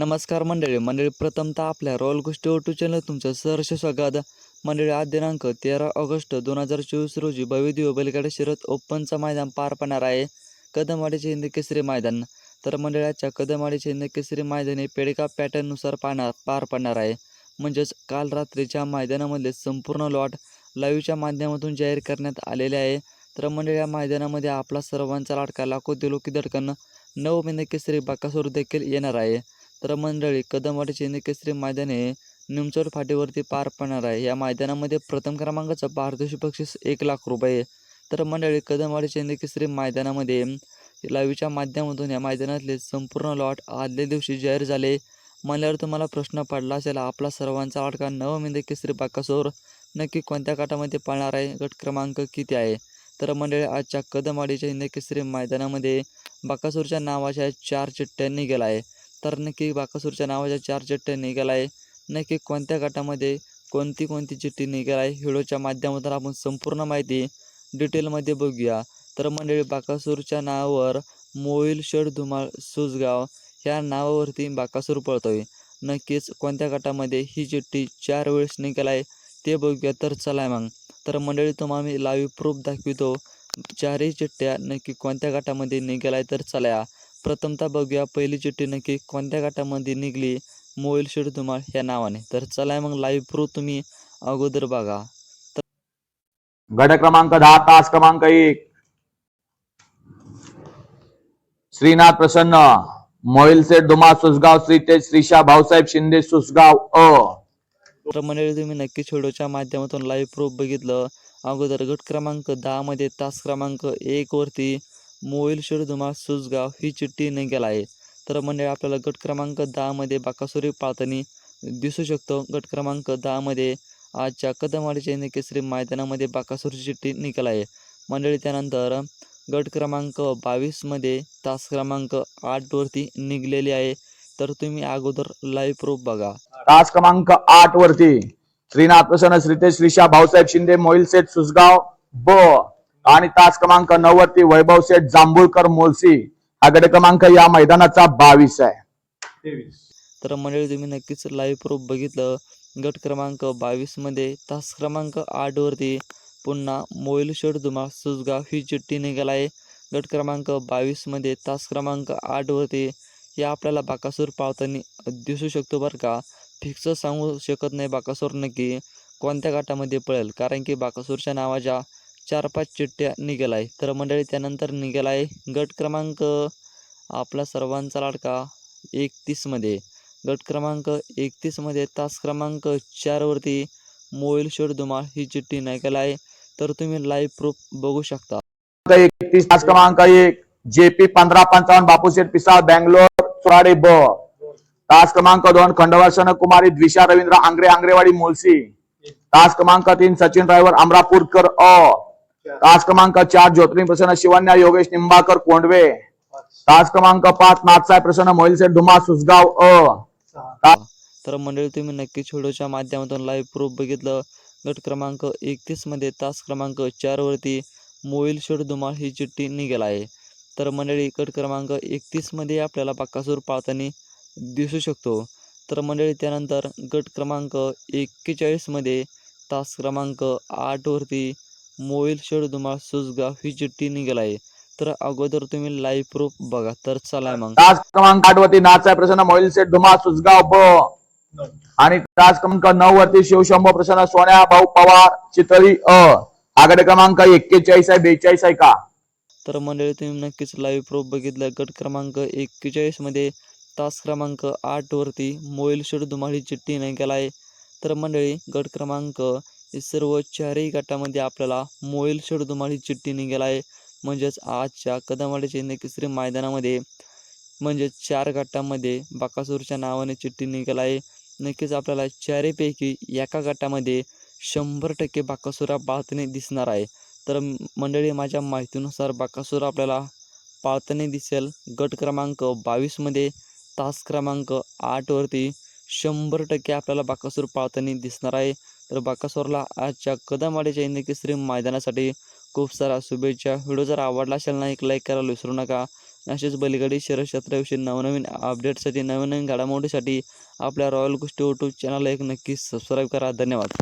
नमस्कार मंडळी मंडळी प्रथमतः आपल्या रॉयल गोष्टी ओटू चॅनल तुमचं सहर्ष स्वागत. मंडळी आज दिनांक तेरा ऑगस्ट दोन हजार चोवीस रोजी भव्यदिव्य बैलगाडी शिरत ओपनचं मैदान पार पडणार आहे. कदमवाडीचे हिंद केसरी मैदान. तर मंडळाच्या कदमवाडीचे हिंद केसरी मैदान हे पेडका पॅटर्ननुसार पाहणार पार पडणार आहे. म्हणजेच काल रात्रीच्या मैदानामधले संपूर्ण लॉट लाईव्हच्या माध्यमातून जाहीर करण्यात आलेले आहे. तर मंडळी या मैदानामध्ये आपला सर्वांचा लाडका लाखो दिलोकी धडकन नऊ हिंद केसरी बाकासूर देखील येणार आहे. तर मंडळी कदमवाडीचे हिंद मैदान हे निमचोड फाटीवरती पार पडणार आहे. या मैदानामध्ये प्रथम क्रमांकाचं पारितोषिक बक्षीस एक लाख रुपये तर मंडळी कदमवाडी चेंदकेसरी मैदानामध्ये लाईव्हच्या माध्यमातून या मैदानातले संपूर्ण लॉट आदल्या दिवशी जाहीर झाले. म्हणल्यावर तुम्हाला प्रश्न पडला असेल आपला सर्वांचा लाडका नवम केसरी बाकासोर नक्की कोणत्या गटामध्ये पाळणार आहे? गट क्रमांक किती आहे? तर मंडळी आजच्या कदमवाडीच्या हिंद केसरी मैदानामध्ये बाकासूरच्या नावाच्या चार चिठ्ठ्यांनी गेला आहे. तर नक्की बाकासूरच्या नावाच्या चार चिठ्ठ्या निघाला आहे नक्की कोणत्या गटामध्ये कोणती कोणती चिठ्ठी निघाला आहे व्हिडिओच्या माध्यमातून आपण संपूर्ण माहिती डिटेलमध्ये बघूया. तर मंडळी बाकासूरच्या नावावर मोईल शेड धुमाळ सुजगाव ह्या नावावरती बाकासूर पळतोय. नक्कीच कोणत्या गटामध्ये ही चिठ्ठी चार वेळेस निघाला आहे ते बघूया. तर चला मग. तर मंडळी तुम्हाला मी लाईव्ह प्रूफ दाखवितो. चारही चिठ्ठ्या नक्की कोणत्या गटामध्ये निघाला आहे तर चला. प्रथमतः बघूया पहिली चिठ्ठी नक्की कोणत्या गटामध्ये निघली? मोईल शेड धुमाळ ह्या नावाने. तर चला मग लाईव्ह प्रूफ तुम्ही अगोदर बघा. गट क्रमांक दहा तास क्रमांक एक. श्रीनाथ प्रसन्न. मोहिल सेठ दुमा सुसगाव श्री तेज श्रीशा भाऊसाहेब शिंदे सुसगाव अ. तर मंडळी तुम्ही नक्कीच व्हिडिओच्या माध्यमातून लाईव्ह प्रूफ बघितलं. अगोदर गट क्रमांक दहामध्ये तास क्रमांक एकवरती मोईल शेड धुमाळ सुसगाव ही चिठ्ठी निघाला आहे. तर मंडळी आपल्याला गट क्रमांक दहामध्ये बाकासुरी पाळतानी दिसू शकतो. गट क्रमांक दहामध्ये आजच्या कदमवाडीच्या निकेसरी मैदानामध्ये बाकासुरी चिठ्ठी निघाला आहे. मंडळी त्यानंतर गट क्रमांक बावीसमध्ये तास क्रमांक आठवरती निघलेली आहे. तर तुम्ही अगोदर लाईव्ह प्रूफ बघा. तास क्रमांक आठ वरती श्रीनाथ प्रसन्न श्री तेज श्रीशा भाऊसाहेब शिंदे मोहिल सेठ सुसगाव ब. आणि तास क्रमांक नऊ वरती वैभव सेठ जांभूळकर मोलसी. हा गट क्रमांक या मैदानाचा बावीस आहे. तर मंडळी तुम्ही नक्कीच लाईव्ह प्रूफ बघितलं. गट क्रमांक बावीसमध्ये तास क्रमांक आठवरती पुन्हा मोईल शेड धुमाळ सुसगाव ही चिठ्ठी निघाला आहे. गट क्रमांक बावीसमध्ये तास क्रमांक आठवरती हे आपल्याला बाकासूर पाळताना दिसू शकतो बरं का. फिक्स सांगू शकत नाही बाकासूर नक्की. कोणत्या गटामध्ये पळेल? कारण की बाकासूरच्या नावाच्या चार पाच चिठ्ठ्या निघाला आहे तर मंडळी त्यानंतर निघाला आहे गट क्रमांक आपला सर्वांचा लाडका एकतीसमध्ये गट क्रमांक एकतीसमध्ये तास क्रमांक चारवरती मोईल शेड धुमाळ ही चिठ्ठी निघाला आहे. तर तुम्ही लाईव्ह प्रूफ बघू शकता. एकतीस तास क्रमांक एक जेपी पंधरा पंचावन्न बापूशेठ पिसाळ बँगलोर चोराडे ब. तास क्रमांक दोन खंडवर्षन कुमारी द्विषा रवींद्र आंग्रे आंग्रेवाडी मोलसी तास क्रमांक तीन सचिन ड्रायव्हर अमरापूरकर अ. तास क्रमांक चार ज्योतिर्लिंग प्रसन्न शिवन्या योगेश निंबाकर कोंडवे. तास क्रमांक पाच नाथसाहेब प्रसन्न मोहिलसेठ धुमा सुसगाव अ. तर मंडळी तुम्ही नक्कीच व्हिडिओच्या माध्यमातून लाईव्ह प्रूफ बघितलं. गट क्रमांक एकतीसमध्ये तास क्रमांक चार वरती मोईल शेड धुमाळ ही चिठ्ठी निघाला आहे. तर मंडळी गट क्रमांक एकतीसमध्ये आपल्याला बाकासूर पाळताना दिसू शकतो. तर मंडळी त्यानंतर गट क्रमांक एक्केचाळीसमध्ये तास क्रमांक आठवरती मोईल शेड धुमाळ सुसगाव ही चिठ्ठी निघाला आहे. तर अगोदर तुम्ही लाईव्ह प्रूफ बघा तर चला मग. तास क्रमांक आठ वरती नाथसाहेब प्रसन्न मोहिलसेठ धुमा सुसगाव ब आणि तास क्रमांक नऊ वरती शिवशंभो प्रसन्न सोन्या भाऊ पवार चितळी अ. आगड क्रमांक एक्केचाळीस आहे बेचाळीस आहे का? तर मंडळी तुम्ही नक्कीच लाईव्ह प्रूफ बघितलं. गट क्रमांक एक्केचाळीसमध्ये तास क्रमांक आठवरती मोईल शेड धुमाळी चिठ्ठी निघाला आहे. तर मंडळी गट क्रमांक सर्व चारही गटामध्ये आपल्याला मोईल शेड चिठ्ठी निघाला आहे. म्हणजेच आजच्या कदमवाडीच्या हिंद मैदानामध्ये म्हणजेच चार गटामध्ये बाकासूरच्या नावाने चिठ्ठी निघाला आहे. नक्कीच आपल्याला चारैपैकी एका गटामध्ये शंभर टक्के बाकासुरा पाळताना दिसणार आहे. तर मंडळी माझ्या माहितीनुसार बाकासूर आपल्याला पाळताना दिसेल. गट क्रमांक बावीसमध्ये तास क्रमांक आठवरती शंभर टक्के आपल्याला बाकासूर पाळताना दिसणार आहे. तर बाकासोरला आजच्या कदमवाडीच्या हिंद केसरी मैदानासाठी खूप सारा शुभेच्छा. व्हिडिओ जर आवडला असेल ना एक लाईक करायला विसरू नका. असेच बैलगाडी शरक्षेत्राविषयी नवनवीन अपडेटसाठी नवीन नवीन घडामोडीसाठी आपल्या रॉयल गोष्टी यूट्यूब चॅनलला एक नक्की सबस्क्राईब करा. धन्यवाद.